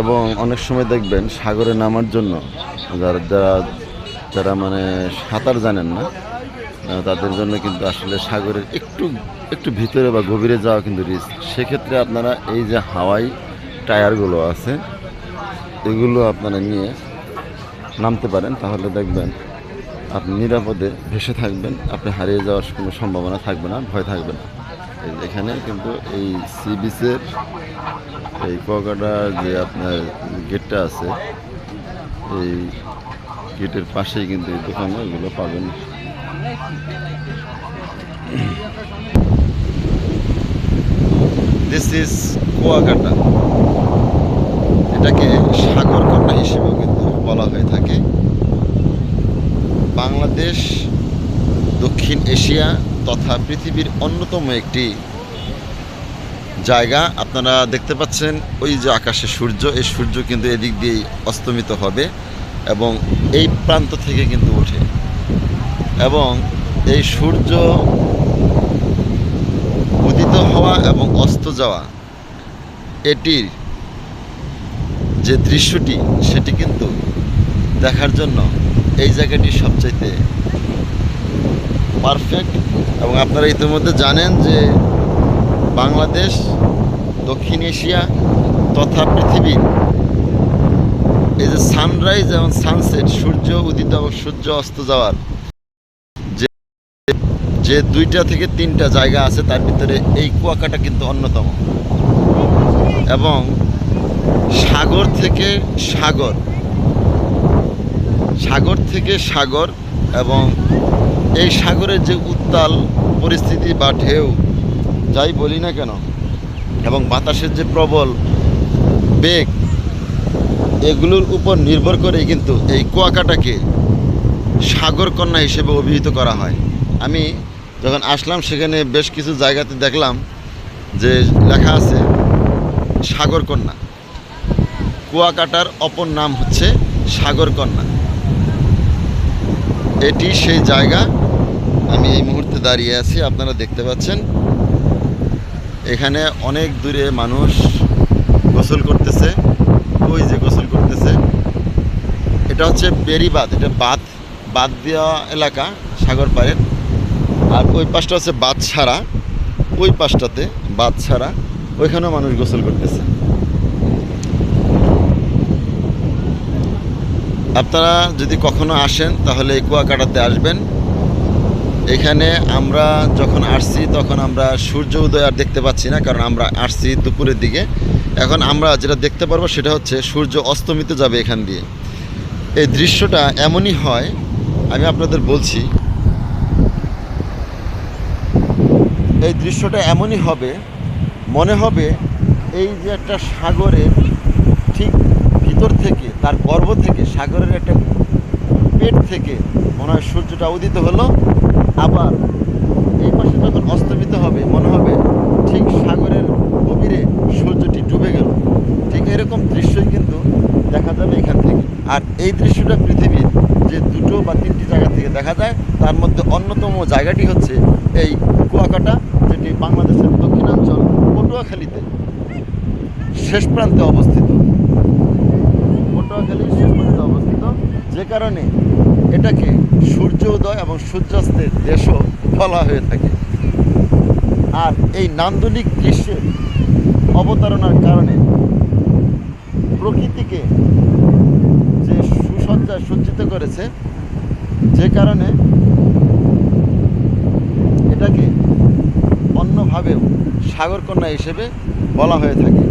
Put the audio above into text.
এবং অনেক সময় দেখবেন সাগরে নামার জন্য যারা যারা যারা মানে সাঁতার জানেন না তাদের জন্য কিন্তু আসলে সাগরের একটু একটু ভিতরে বা গভীরে যাওয়া কিন্তু রিস্ক সেক্ষেত্রে আপনারা এই যে হাওয়াই টায়ারগুলো আছে, এগুলো আপনারা নিয়ে নামতে পারেন। তাহলে দেখবেন আপনি নিরাপদে ভেসে থাকবেন, আপনি হারিয়ে যাওয়ার কোনো সম্ভাবনা থাকবে না, ভয় থাকবে না। এখানে কিন্তু এই সি বিচের এই কুয়াকাটা যে আপনার গেটটা আছে, এই গেটের পাশেই কিন্তু এই দোকানে এগুলো পাবেন। This is Kuakata. এটাকে সাগর কন্যা হিসেবেও কিন্তু বলা হয়ে থাকে। বাংলাদেশ, দক্ষিণ এশিয়া তথা পৃথিবীর অন্যতম একটি জায়গা। আপনারা দেখতে পাচ্ছেন, ওই যে আকাশে সূর্য, এই সূর্য কিন্তু এদিক দিয়েই অস্তমিত হবে এবং এই প্রান্ত থেকে কিন্তু ওঠে। এবং এই সূর্য উদিত হওয়া এবং অস্ত যাওয়া এটির যে দৃশ্যটি, সেটি কিন্তু দেখার জন্য এই জায়গাটি সবচাইতে পারফেক্ট এবং আপনারা ইতিমধ্যে জানেন যে বাংলাদেশ, দক্ষিণ এশিয়া তথা পৃথিবীর এই যে সানরাইজ এবং সানসেট সূর্য উদিত এবং সূর্য অস্ত যাওয়ার যে যে দুইটা থেকে তিনটা জায়গা আছে তার ভিতরে এই কুয়াকাটা কিন্তু অন্যতম। এবং সাগর থেকে সাগর সাগর থেকে সাগর এবং এই সাগরের যে উত্তাল পরিস্থিতি বা ঢেউ, যাই বলি না কেন, এবং বাতাসের যে প্রবল বেগ, এগুলোর উপর নির্ভর করেই কিন্তু এই কুয়াকাটাকে সাগর কন্যা হিসেবে অভিহিত করা হয়। আমি যখন আসলাম, সেখানে বেশ কিছু জায়গাতে দেখলাম যে লেখা আছে, সাগর কন্যা। কুয়াকাটার অপর নাম হচ্ছে সাগর কন্যা। এটি সেই জায়গা আমি এই মুহূর্তে দাঁড়িয়ে আছি, আপনারা দেখতে পাচ্ছেন। এখানে অনেক দূরে মানুষ গোসল করতেছে। ওই যে গোসল করতেছে। এটা হচ্ছে বেরিবাদ এটা বাঁধ বাদ দেওয়া এলাকা, সাগর পাড়ের। আর ওই পাশটা হচ্ছে বাদ ছাড়া। ওই পাশটাতে বাদ ছাড়া ওইখানেও মানুষ গোসল করতেছে। আপনারা যদি কখনো আসেন, তাহলে এই কুয়াকাটাতে আসবেন। এখানে আমরা যখন আসছি, তখন আমরা সূর্য উদয় আর দেখতে পাচ্ছি না, কারণ আমরা আসছি দুপুরের দিকে। এখন আমরা যেটা দেখতে পারব, সেটা হচ্ছে সূর্য অস্তমিত যাবে এখান দিয়ে। এই দৃশ্যটা এমনই হয়, আমি আপনাদের বলছি। এই দৃশ্যটা এমনই হবে, মনে হবে এই যে একটা সাগরের ঠিক ভিতর থেকে, তার গর্ভ থেকে সাগরের একটা পেট থেকে মনে হয় সূর্যটা উদিত হলো আবার এই পাশে যখন অস্তমিত হবে, মনে হবে ঠিক সাগরের গভীরে সূর্যটি ডুবে গেল। ঠিক এরকম দৃশ্যই কিন্তু দেখা যাবে এখান থেকে। আর এই দৃশ্যটা পৃথিবীর যে দুটো বা তিনটি জায়গা থেকে দেখা যায়, তার মধ্যে অন্যতম জায়গাটি হচ্ছে এই কুয়াকাটা, যেটি বাংলাদেশের দক্ষিণাঞ্চল পটুয়াখালীতে শেষ প্রান্তে অবস্থিত। পটুয়াখালীর শেষ প্রান্তে অবস্থিত। যে কারণে এটাকে সূর্য উদয় এবং সূর্যাস্তের দেশও বলা হয়ে থাকে। আর এই নান্দনিক দৃশ্যের অবতারণার কারণে প্রকৃতিকে যে সুসজ্জায় সজ্জিত করেছে, যে কারণে এটাকে অন্যভাবেও সাগরকন্যা হিসেবে বলা হয়ে থাকে।